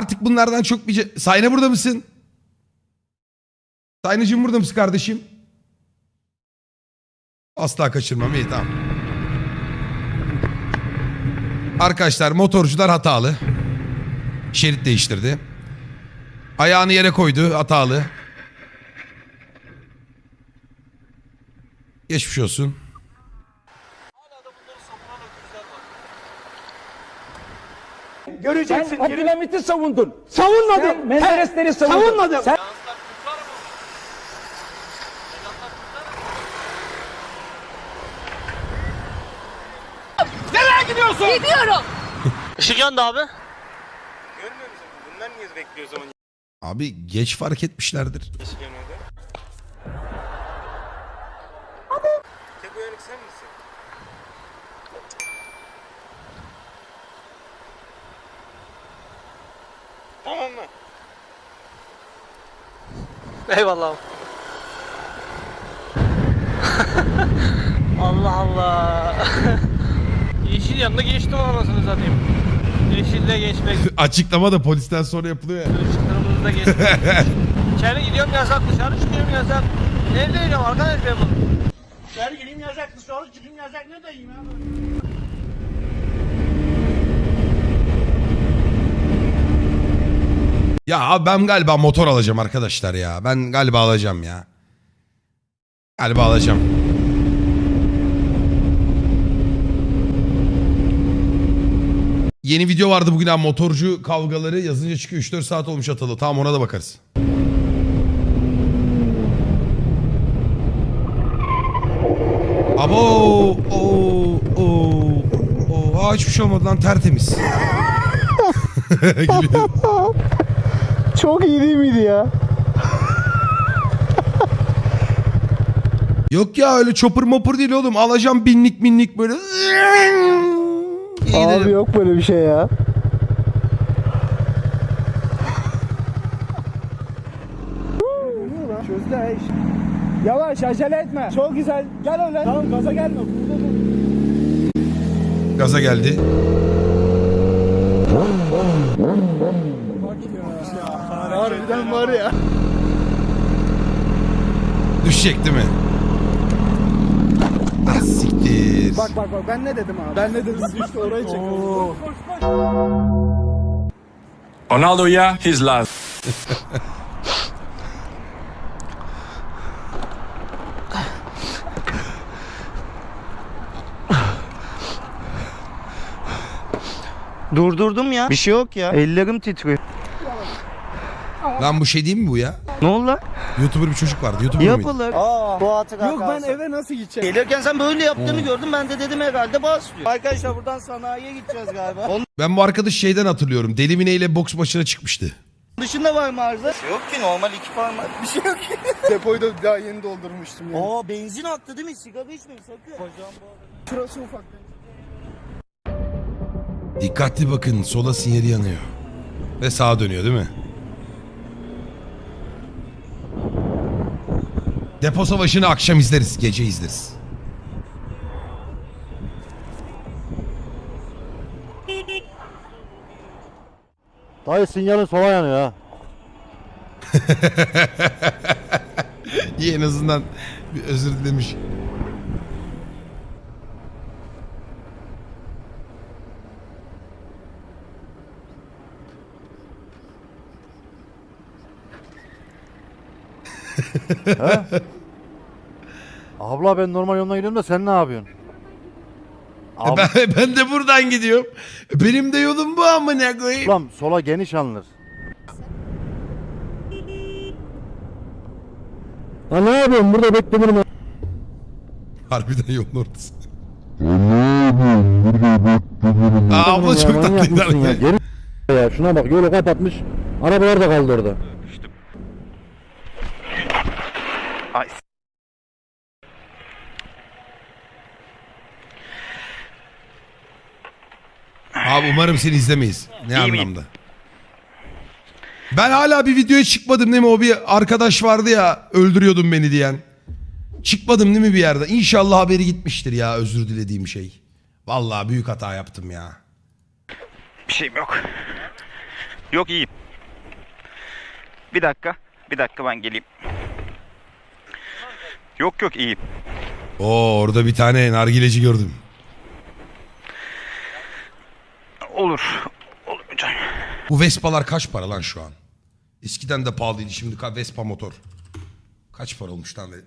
artık bunlardan çok bir... Sayne burada mısın? Saynıcığım burada mısın kardeşim? Asla kaçırmam iyi tamam. Arkadaşlar motorcular hatalı. Şerit değiştirdi. Ayağını yere koydu hatalı. Geçmiş olsun. Göreceksin. Sen Abdülhamit'i savundun. Savunmadım. Sen Menderesleri savundun. Savunmadım. Sen Nereye gidiyorsun? Gidiyorum. Işık yandı abi. Görmüyor musun? Bunlar niye bekliyor o zaman Abi geç fark etmişlerdir. yeşil yanıyordu? Tek uyanık sen misin? Tamam mı? Eyvallah abi. Allah Allah. Yeşil yanında geçtim anasını satayım. Yeşilde geçmek, Açıklama da polisten sonra yapılıyor ya. kırmızıda geçmek. İçeri gidiyorum yasak, dışarı çıkıyorum yasak. Evde yiyeceğim arkadaş ben bunu. İçeri gireyim yasak, dışarı çıkayım yasak ne diyeyim ya? Ya abi ben galiba motor alacağım arkadaşlar ya. Ben galiba alacağım ya. Galiba alacağım. Yeni video vardı bugün abi motorcu kavgaları yazınca çıkıyor 3-4 saat olmuş atalı. Tamam ona da bakarız. Abo o o o hiçbir şey olmadı lan tertemiz. çok iyi değil miydi ya? Yok ya öyle chopper mopper değil oğlum. Alacağım binlik binlik böyle. İyi Abi dedim. yok böyle bir şey ya. Çözdü ha iş. Yavaş acele etme. Çok güzel. Gel öyle. Tamam gaza gelme. Burada dur. Gaza geldi. Harbiden var ya. Düşecek değil mi? Ah siktir. Bak bak bak ben ne dedim abi? Ben ne dedim? Düştü orayı çekiyoruz. Ronaldo yeah, he's last. Durdurdum ya. Bir şey yok ya. Ellerim titriyor. Lan bu şey değil mi bu ya? Ne oldu lan? Youtuber bir çocuk vardı. Youtuber mıydı? Yapılır. Aa, bu hatıra Yok ben eve nasıl gideceğim? Gelirken sen böyle yaptığını gördüm. Ben de dedim herhalde bas diyor. Arkadaşlar buradan sanayiye gideceğiz galiba. Onun Ben bu arkadaş şeyden hatırlıyorum. Deli Mine ile boks maçına çıkmıştı. dışında var mı arıza? Yok ki normal iki parmak bir şey yok ki. Depoyu da daha yeni doldurmuştum ya. Aa benzin aktı değil mi? Sigara içmeyin sakın. Hocam bu Şurası ufak. Dikkatli bakın sola sinyali yanıyor. Ve sağa dönüyor değil mi? Depo savaşını akşam izleriz. Gece izleriz. Dayı sinyalin sola yanıyor ha. İyi en azından bir özür dilemiş. Abla ben normal yoldan gidiyorum da sen ne yapıyorsun? Ab- Ben, ben de buradan gidiyorum. Benim de yolum bu amına koyayım. Ablam sola geniş alınır. Ha ne yapıyorsun burada bekle beni. Harbiden yolun ortası. Aa, abla çok tatlıydı. ya? harbiden. Geri ya şuna bak yolu kapatmış. Arabalar da kaldı orada. Abi umarım seni izlemeyiz. Ne anlamda? Ben hala bir videoya çıkmadım değil mi? O bir arkadaş vardı ya öldürüyordun beni diyen. Çıkmadım değil mi bir yerde? İnşallah haberi gitmiştir ya özür dilediğim şey. Vallahi büyük hata yaptım ya. Bir şeyim yok. Yok iyiyim. Bir dakika. Bir dakika ben geleyim. Yok yok iyiyim. Oo orada bir tane nargileci gördüm. Olur. Olur hocam. Bu Vespa'lar kaç para lan şu an? Eskiden de pahalıydı şimdi ka- Vespa motor. Kaç para olmuş lan? What?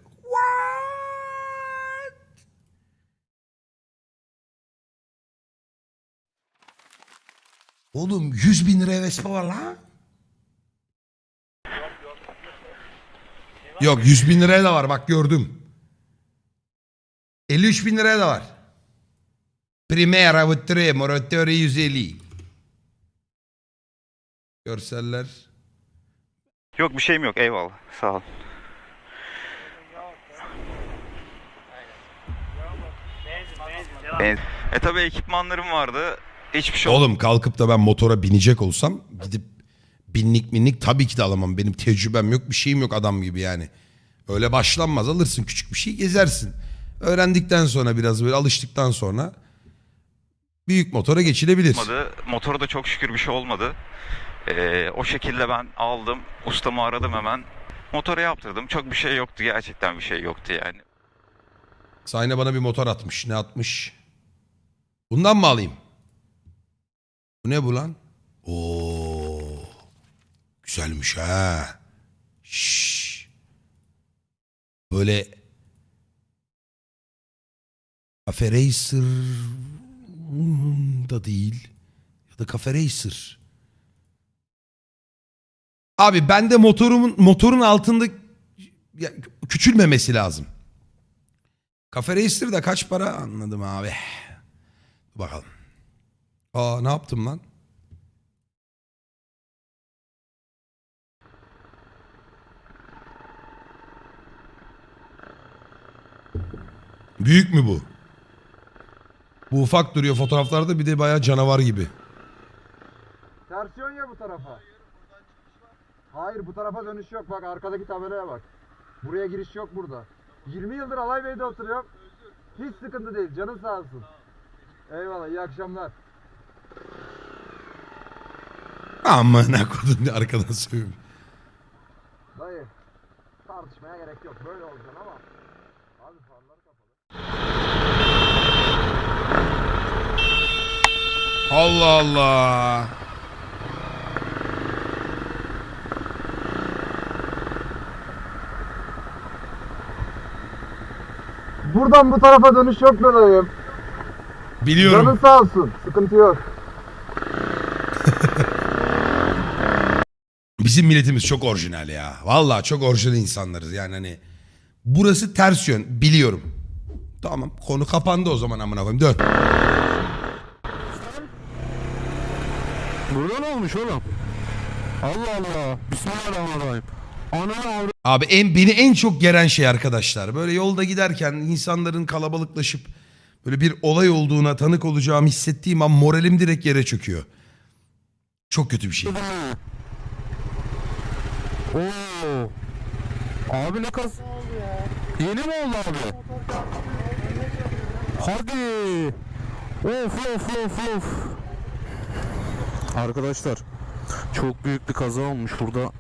Oğlum 100 bin liraya Vespa var lan. Yok 100 bin liraya da var bak gördüm. 53 bin liraya da var. Primera Vittre Moratore 150. Görseller. Yok bir şeyim yok. Eyvallah. Sağ ol. Benzin. E tabi ekipmanlarım vardı. Hiçbir şey Oğlum kalkıp da ben motora binecek olsam gidip binlik minlik tabii ki de alamam. Benim tecrübem yok bir şeyim yok adam gibi yani. Öyle başlanmaz alırsın küçük bir şey gezersin. Öğrendikten sonra biraz böyle alıştıktan sonra büyük motora geçilebilir. olmadı. Motoru da çok şükür bir şey olmadı. Ee, o şekilde ben aldım. Ustamı aradım hemen. Motoru yaptırdım. Çok bir şey yoktu. Gerçekten bir şey yoktu yani. Sayne bana bir motor atmış. Ne atmış? Bundan mı alayım? Bu ne bu lan? Oo. Güzelmiş ha. Şşş. Böyle Cafe Racer da değil. Ya da Cafe Racer. Abi bende motorumun motorun altında ya, küçülmemesi lazım. Cafe Racer da kaç para anladım abi. Bakalım. Aa ne yaptım lan? Büyük mü bu? Bu ufak duruyor fotoğraflarda bir de bayağı canavar gibi. Tersiyon ya bu tarafa. Hayır bu tarafa dönüş yok bak arkadaki tabelaya bak. Buraya giriş yok burada. 20 yıldır Alay Bey'de oturuyorum. Hiç sıkıntı değil canın sağ olsun. Eyvallah iyi akşamlar. Amına kodum diye arkadan sövüyorum. Dayı tartışmaya gerek yok böyle olacaksın ama. Abi farlar kapalı. Allah Allah. Buradan bu tarafa dönüş yok be dayım. Biliyorum. Canın sağ olsun. Sıkıntı yok. Bizim milletimiz çok orijinal ya. Vallahi çok orijinal insanlarız yani hani. Burası ters yön biliyorum. Tamam konu kapandı o zaman amına koyayım dön. Burada ne olmuş oğlum? Allah Allah. Bismillahirrahmanirrahim. Avra... Abi en beni en çok geren şey arkadaşlar. Böyle yolda giderken insanların kalabalıklaşıp böyle bir olay olduğuna tanık olacağımı hissettiğim an moralim direkt yere çöküyor. Çok kötü bir şey. Oo. Abi ne kas... Yeni mi oldu abi? Hadi. Of of of of. Arkadaşlar çok büyük bir kaza olmuş burada.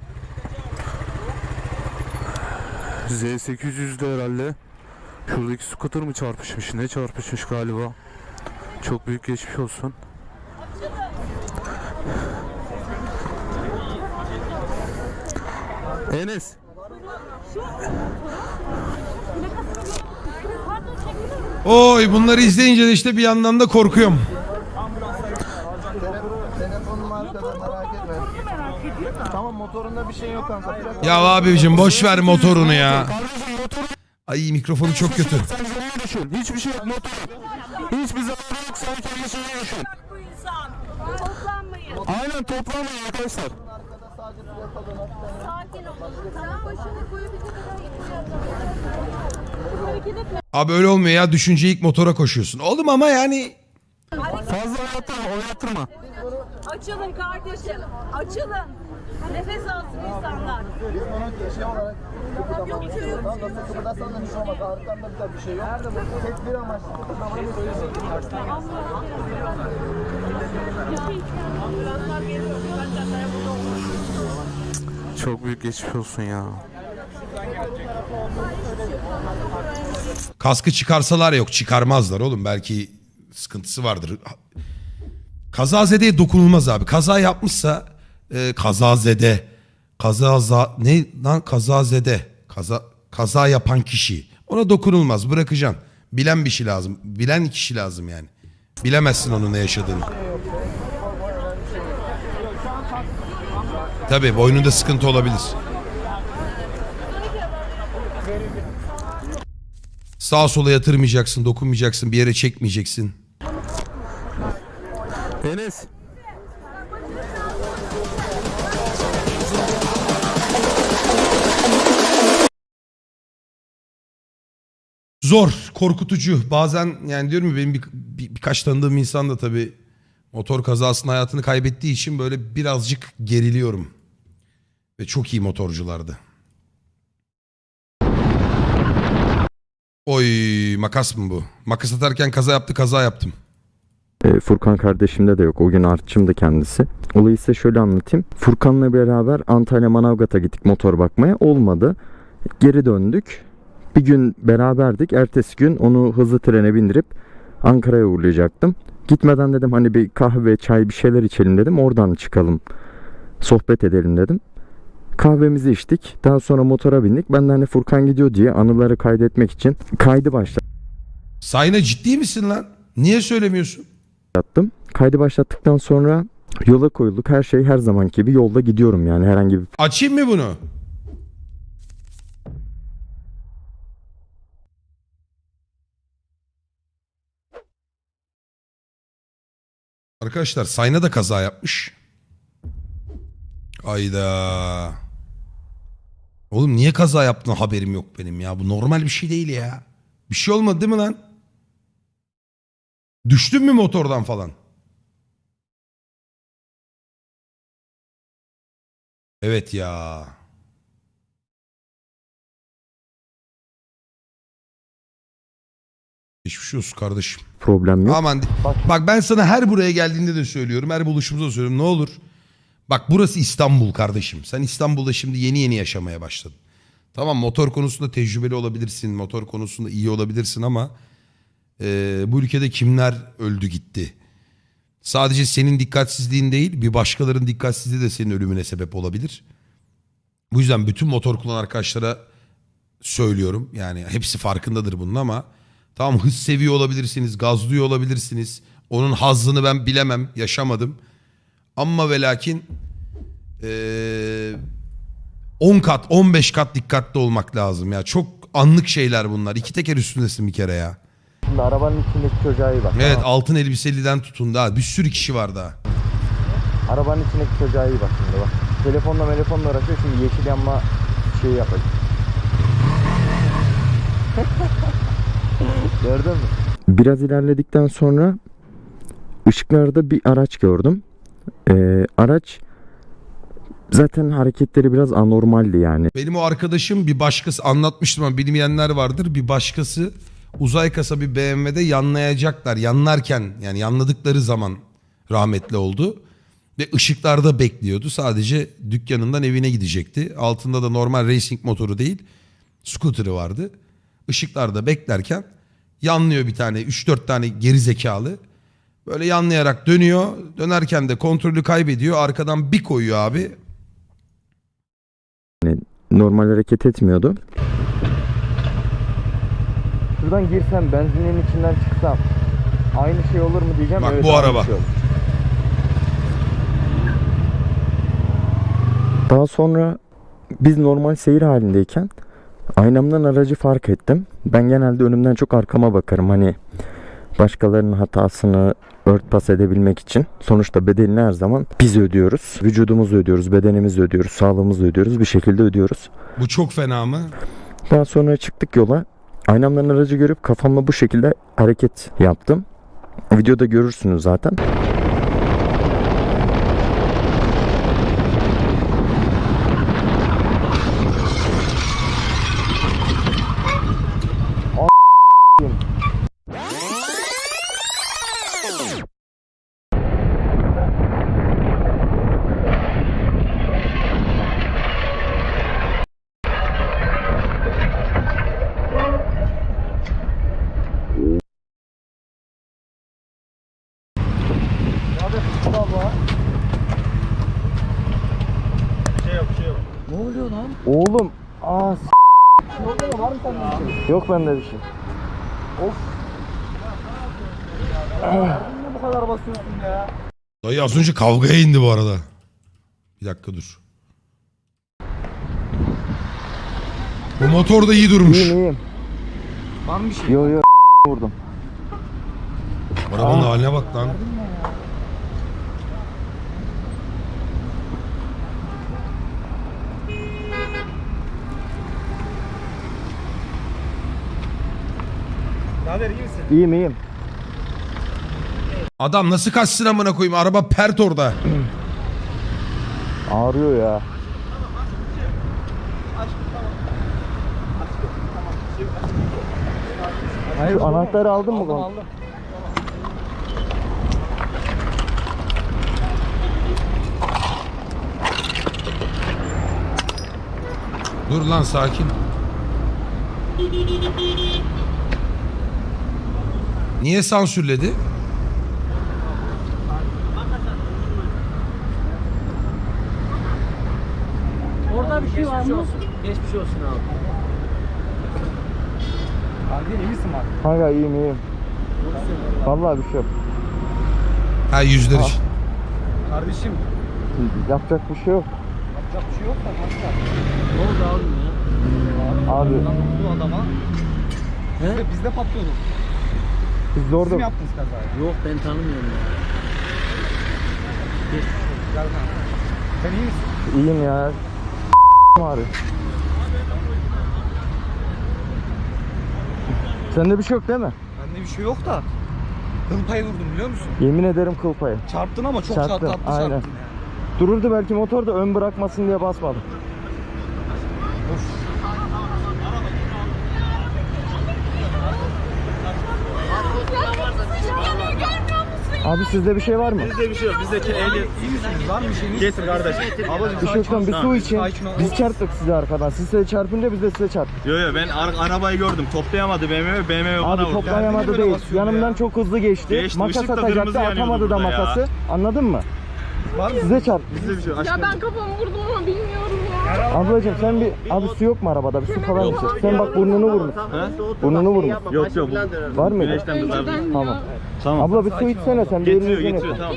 Z800'de herhalde. Şuradaki scooter mı çarpışmış? Ne çarpışmış galiba? Çok büyük geçmiş olsun. Enes. Oy bunları izleyince de işte bir yandan da korkuyorum. Telefonum arkada merak etme. Tamam motorunda bir şey yok kanka. Ya abicim boş ver motorunu ya. Ay mikrofonu çok kötü. Sen şeyi düşün. Hiçbir şey yok motor. Hiçbir zararı yok. Sen kendi şeyini düşün. bu insan. Toplanmayın. Aynen toplanmayın arkadaşlar. Sakin olun. Tamam başını koyup bir kadar Hareket etme. Abi öyle olmuyor ya düşünce ilk motora koşuyorsun. Oğlum ama yani Fazla oynattırma oynattırma. Açılın kardeşim. Açılın. Nefes alsın insanlar. şey olarak kıpırdamam. Tamam da kıpırdarsan da bir şey olmaz. Arkamda bir tane bir şey yok. Çok büyük geçmiş olsun ya. Kaskı çıkarsalar yok çıkarmazlar oğlum belki sıkıntısı vardır. Kazazedeye dokunulmaz abi. Kaza yapmışsa e, kazazede. Kazaza ne lan kazazede. Kaza kaza yapan kişi. Ona dokunulmaz bırakacaksın. Bilen bir şey lazım. Bilen kişi lazım yani. Bilemezsin onun ne yaşadığını. Tabii boynunda sıkıntı olabilir. Sağa sola yatırmayacaksın, dokunmayacaksın, bir yere çekmeyeceksin. Enes. Zor, korkutucu. Bazen yani diyorum ya benim bir, bir- birkaç tanıdığım insan da tabii motor kazasında hayatını kaybettiği için böyle birazcık geriliyorum. Ve çok iyi motorculardı. Oy makas mı bu? Makas atarken kaza yaptı kaza yaptım. E, Furkan kardeşimde de yok. O gün artçımdı kendisi. Olayı size şöyle anlatayım. Furkan'la beraber Antalya Manavgat'a gittik motor bakmaya. Olmadı. Geri döndük. Bir gün beraberdik. Ertesi gün onu hızlı trene bindirip Ankara'ya uğurlayacaktım. Gitmeden dedim hani bir kahve, çay bir şeyler içelim dedim. Oradan çıkalım. Sohbet edelim dedim. Kahvemizi içtik. Daha sonra motora bindik. Ben de hani Furkan gidiyor diye anıları kaydetmek için kaydı başlattım. Sayna ciddi misin lan? Niye söylemiyorsun? Başlattım. Kaydı başlattıktan sonra yola koyulduk. Her şey her zamanki gibi yolda gidiyorum yani herhangi bir Açayım mı bunu? Arkadaşlar Sayna da kaza yapmış. Ayda. Oğlum niye kaza yaptın haberim yok benim ya. Bu normal bir şey değil ya. Bir şey olmadı değil mi lan? Düştün mü motordan falan? Evet ya. Geçmiş olsun kardeşim. problem yok. Aman. Bak ben sana her buraya geldiğinde de söylüyorum. Her buluşumuzda da söylüyorum. Ne olur. Bak burası İstanbul kardeşim. Sen İstanbul'da şimdi yeni yeni yaşamaya başladın. Tamam motor konusunda tecrübeli olabilirsin. Motor konusunda iyi olabilirsin ama e, bu ülkede kimler öldü gitti. Sadece senin dikkatsizliğin değil bir başkalarının dikkatsizliği de senin ölümüne sebep olabilir. Bu yüzden bütün motor kullanan arkadaşlara söylüyorum. Yani hepsi farkındadır bunun ama tamam hız seviyor olabilirsiniz, gazlıyor olabilirsiniz. Onun hazzını ben bilemem, yaşamadım. Ama ve lakin eee, 10 kat, 15 kat dikkatli olmak lazım ya. Çok anlık şeyler bunlar. İki teker üstündesin bir kere ya. Şimdi arabanın içindeki çocuğa iyi bak. Evet tamam. altın elbiseliden tutun daha. Bir sürü kişi var daha. Arabanın içindeki çocuğa iyi bak şimdi bak. Telefonla telefonla uğraşıyor şimdi yeşil yanma şeyi yapacak. Gördün mü? Biraz ilerledikten sonra ışıklarda bir araç gördüm. Ee, araç zaten hareketleri biraz anormaldi yani. Benim o arkadaşım bir başkası anlatmıştım ama bilmeyenler vardır. Bir başkası uzay kasa bir BMW'de yanlayacaklar. Yanlarken yani yanladıkları zaman rahmetli oldu. Ve ışıklarda bekliyordu. Sadece dükkanından evine gidecekti. Altında da normal racing motoru değil. Scooter'ı vardı. Işıklarda beklerken yanlıyor bir tane 3-4 tane geri zekalı. Böyle yanlayarak dönüyor. Dönerken de kontrolü kaybediyor. Arkadan bir koyuyor abi. Normal hareket etmiyordu. Şuradan girsem benzinin içinden çıksam aynı şey olur mu diyeceğim. Bak Evet, bu araba. şey olur. Daha sonra biz normal seyir halindeyken aynamdan aracı fark ettim. Ben genelde önümden çok arkama bakarım. Hani başkalarının hatasını örtbas edebilmek için. Sonuçta bedelini her zaman biz ödüyoruz. Vücudumuzu ödüyoruz, bedenimizi ödüyoruz, sağlığımızı ödüyoruz. Bir şekilde ödüyoruz. Bu çok fena mı? Daha sonra çıktık yola. Aynamdan aracı görüp kafamla bu şekilde hareket yaptım. Videoda görürsünüz zaten. var. Bir şey. şey ne oluyor lan? Oğlum, aa s***. Var mı? Yok bende bir şey. Of. Ah. Bu kadar basıyorsun ya? Dayı az önce kavgaya indi bu arada. Bir dakika dur. Bu motor da iyi durmuş. İyiyim iyiyim. Var mı bir şey? Yok yok vurdum. Arabanın haline bak lan. Ne haber iyi misin? İyiyim iyiyim. Adam nasıl kaçsın amına koyayım? Araba pert orada. Ağrıyor ya. Şu anahtarı aldın mı? Aldım lan? aldım. Dur lan sakin. Niye sansürledi? Orada bir şey var mı? Geçmiş olsun abi. Abi iyi misin abi? Kanka iyiyim iyiyim. Vallahi bir şey yok. Ha yüzler için. Kardeşim Yapacak bir şey yok. yapacak bir şey yok da kanka. Ne oldu abi ya? Abi bu adama. Biz de, biz de patlıyorduk. Biz de Siz orada mi yaptınız kazayı? Yok ben tanımıyorum ya. Gel lan. Sen iyi misin? iyiyim ya. ağrıyor. Sende bir şey yok değil mi? Bende bir şey yok da. Kıl payı vurdum biliyor musun? Yemin ederim kıl payı. Çarptın ama çok Çarptım, tatlı aynen. çarptın ya. Dururdu belki motor da ön bırakmasın diye basmadım. Abi sizde bir şey var mı? Bizde bir şey yok. Bizdeki ehliyet. İyi misiniz? Var mı bir şeyiniz? Getir kardeşim. Ablacım Bir şey yok lan, bir su için. Biz çarptık size arkadan. Siz size çarpınca biz de size çarptık. Yo yo ben ar- arabayı gördüm. Toplayamadı BMW. BMW bana Abi vurdu. toplayamadı değil. Yanımdan ya? çok hızlı geçti. Geçti, Makas ışık da atacaktı yanıyordu atamadı da burada ya. makası. Anladın mı? Var mı? Size çarptı. Bizde bir şey yok. Ya ben kafamı vurdum ama bilmiyorum. Ablacım sen bir abi su yok mu arabada? Bir su falan içir. Sen bak burnunu vurmuş. Burnunu vurmuş. Yok yok. Var mıydı? Güneşten kızardı. Önceden Tamam. ya. Tamam. Abla bir su içsene sen. Bir Getiriyor getiriyor tamam.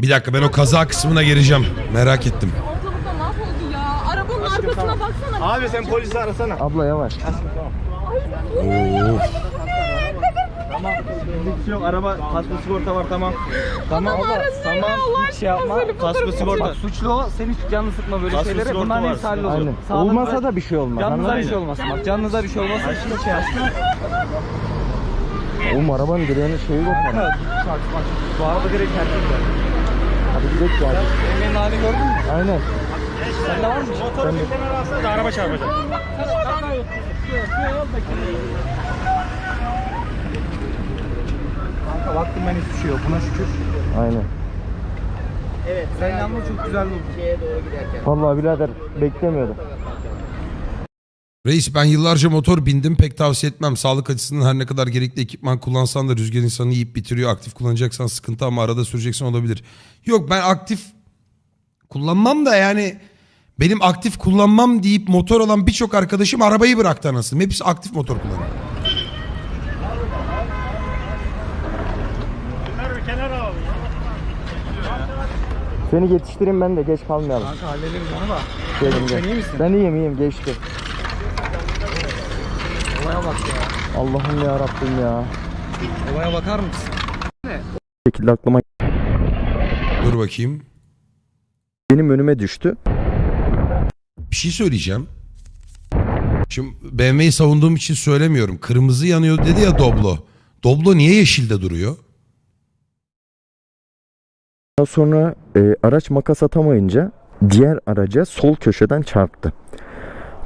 Bir dakika ben o kaza kısmına geleceğim. Merak ettim. Ortalıkta mahvoldu ya. Arabanın arkasına baksana. Abi sen polisi arasana. Abla yavaş. Tamam. Bizde bir şey yok. Araba kasko sigorta var tamam. Tamam Tamam, abla. arasın Tamam. ya, Allah Hiç şey yapma. aşkına, Kasko fotoğrafı- sigorta. Bak suçlu o. Sen hiç canını sıkma böyle Kasko şeylere. sigorta Bunların var. hepsi hallolur. Aynen. Sağlık Olmasa da bir şey olmaz. Canınıza Anladın bir mı? şey olmasın. Bak canınıza bir şey olmasın. Hiç şey yapma. Oğlum arabanın direğinin şeyi yok. Kanka, Bak bak. Bu arada direkt herkes var. Hadi gidelim ya. Emre'nin halini gördün mü? Aynen. Sende var mı? Motoru bir kenara alsana da araba çarpacak. Kanka baktım ben hiçbir şey yok. Buna şükür. Aynen. Sen yalnız çok güzel oldun. Vallahi birader beklemiyordum. Reis ben yıllarca motor bindim pek tavsiye etmem. Sağlık açısından her ne kadar gerekli ekipman kullansan da rüzgar insanı yiyip bitiriyor. Aktif kullanacaksan sıkıntı ama arada süreceksen olabilir. Yok ben aktif kullanmam da yani benim aktif kullanmam deyip motor olan birçok arkadaşım arabayı bıraktı anasını. Hepsi aktif motor kullanıyor. Bunları bir kenara al. Seni yetiştireyim ben de geç kalmayalım. Kanka hallederiz onu da. Gelin gel. Sen iyi misin? Ben iyiyim iyiyim geçti. Olaya bak ya. Allah'ım ya Rabbim ya. Olaya bakar mısın? Bir şekilde aklıma Dur bakayım. benim önüme düştü. Bir şey söyleyeceğim. Şimdi BMW'yi savunduğum için söylemiyorum. Kırmızı yanıyor dedi ya Doblo. Doblo niye yeşilde duruyor? Daha sonra e, araç makas atamayınca diğer araca sol köşeden çarptı.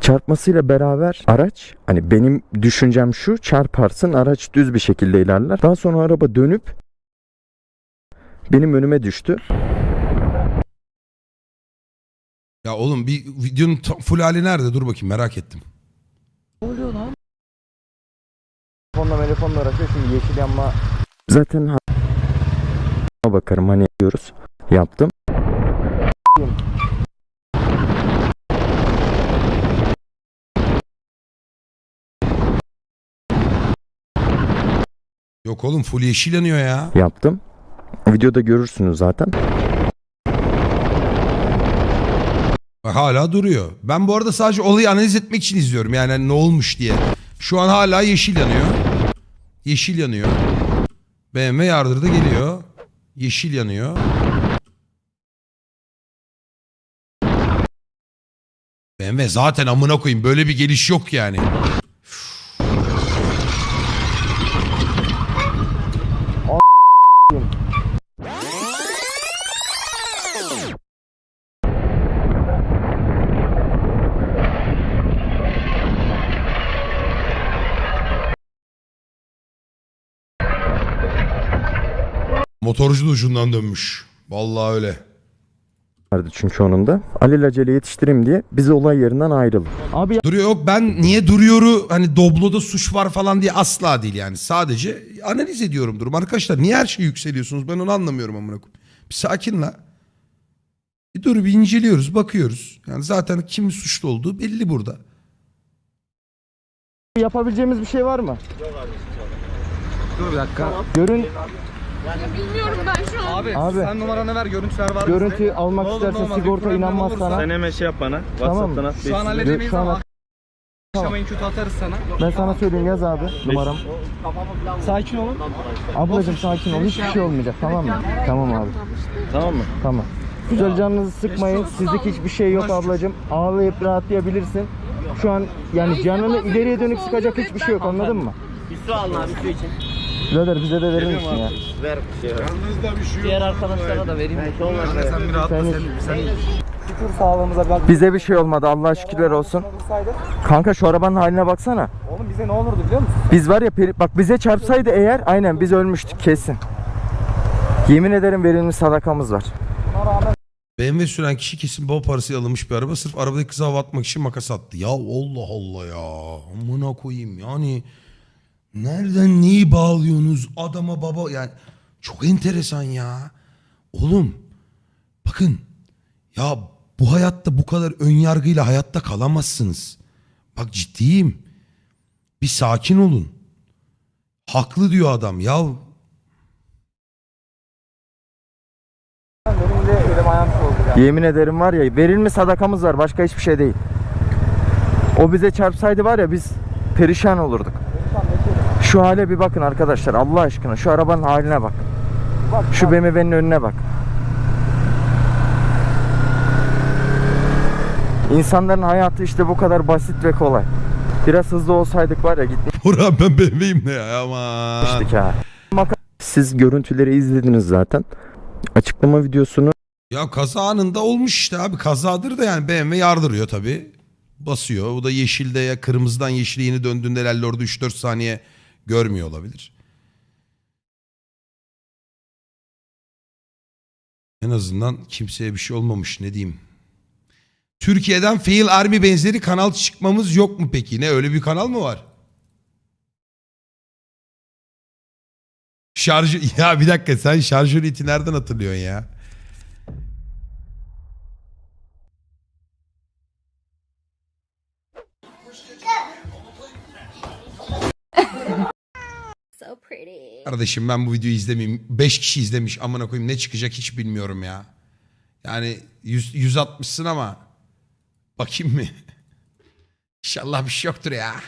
Çarpmasıyla beraber araç hani benim düşüncem şu çarparsın araç düz bir şekilde ilerler. Daha sonra araba dönüp benim önüme düştü. Ya oğlum bir videonun tam- full hali nerede? Dur bakayım merak ettim. Ne oluyor lan? Telefonla telefonla uğraşıyor şimdi yeşil yanma. Zaten ha- bakarım hani diyoruz. Yaptım. Yok oğlum full yeşil yanıyor ya. Yaptım. Videoda görürsünüz zaten. Hala duruyor. Ben bu arada sadece olayı analiz etmek için izliyorum. Yani ne olmuş diye. Şu an hala yeşil yanıyor. Yeşil yanıyor. BMW yardırdı geliyor. Yeşil yanıyor. BMW zaten amına koyayım böyle bir geliş yok yani. Motorcu da ucundan dönmüş. Vallahi öyle. Vardı çünkü onun da. Alelacele yetiştireyim diye biz olay yerinden ayrıldık. Abi Duruyor yok ben niye duruyoru hani Doblo'da suç var falan diye asla değil yani. Sadece analiz ediyorum durum. Arkadaşlar niye her şeyi yükseliyorsunuz ben onu anlamıyorum amına koyayım. Bir sakin la. Bir dur bir inceliyoruz bakıyoruz. Yani zaten kim suçlu olduğu belli burada. yapabileceğimiz bir şey var mı? Dur bir dakika. Görün Bilmiyorum ben şu an. Abi, Abi. sen numaranı ver görüntüler var. görüntü almak Ne olur, isterse olmaz, bir sigorta problem inanmaz olursa- sana. Sen hemen şey yap bana. WhatsApp'tan at. Şu an halledemeyiz Şu an ama en kötü atarız sana. Ben sana söyleyeyim yaz abi numaram. Sakin olun. Ablacım sakin ol hiçbir şey olmayacak tamam mı? Tamam abi. Tamam mı? Tamam. Güzel canınızı sıkmayın. Sizlik hiçbir şey yok ablacım. Ağlayıp rahatlayabilirsin. Şu an yani canını ileriye dönük sıkacak hiçbir şey yok anladın mı? Bir su alın abi su için. Birader bize de verir misin ya? Ver bir şey. Diğer arkadaşlara da vereyim. Bir şey olmaz. Sen bir rahatla Sen sen. sen Şükür sağlığımıza bak. Bize bir şey olmadı Allah'a şükürler olsun. Kanka şu arabanın haline baksana. Oğlum bize ne olurdu biliyor musun? Biz var ya bak bize çarpsaydı eğer aynen biz ölmüştük kesin. Yemin ederim verilmiş sadakamız var. BMW süren kişi kesin baba parası alınmış bir araba. Sırf arabadaki kıza hava atmak için makas attı. Ya Allah Allah ya. Amına koyayım yani. Nereden neyi bağlıyorsunuz adama baba yani. Çok enteresan ya. Oğlum bakın ya bu hayatta bu kadar ön yargıyla hayatta kalamazsınız. Bak ciddiyim. Bir sakin olun. Haklı diyor adam. Ya. Yemin ederim var ya verilmiş sadakamız var başka hiçbir şey değil. O bize çarpsaydı var ya biz perişan olurduk. Şu hale bir bakın arkadaşlar Allah aşkına şu arabanın haline bak. Şu BMW'nin önüne bak. İnsanların hayatı işte bu kadar basit ve kolay. Biraz hızlı olsaydık var ya Burhan ben BMW'yim ne ya aman. ha. Siz görüntüleri izlediniz zaten. Açıklama videosunu Ya kaza anında olmuş işte abi. Kazadır da yani BMW yardırıyor tabii. Basıyor. O da yeşilde ya kırmızıdan yeşile yeni döndüğünde herhalde orada 3-4 saniye görmüyor olabilir. En azından kimseye bir şey olmamış ne diyeyim. Türkiye'den Fail Army benzeri kanal çıkmamız yok mu peki? Ne öyle bir kanal mı var? Şarjı ya bir dakika sen şarjör iti nereden hatırlıyorsun ya? Kardeşim ben bu videoyu izlemeyeyim. 5 kişi izlemiş amına koyayım ne çıkacak hiç bilmiyorum ya. Yani 100, 160'sın ama bakayım mı? İnşallah bir şey yoktur ya.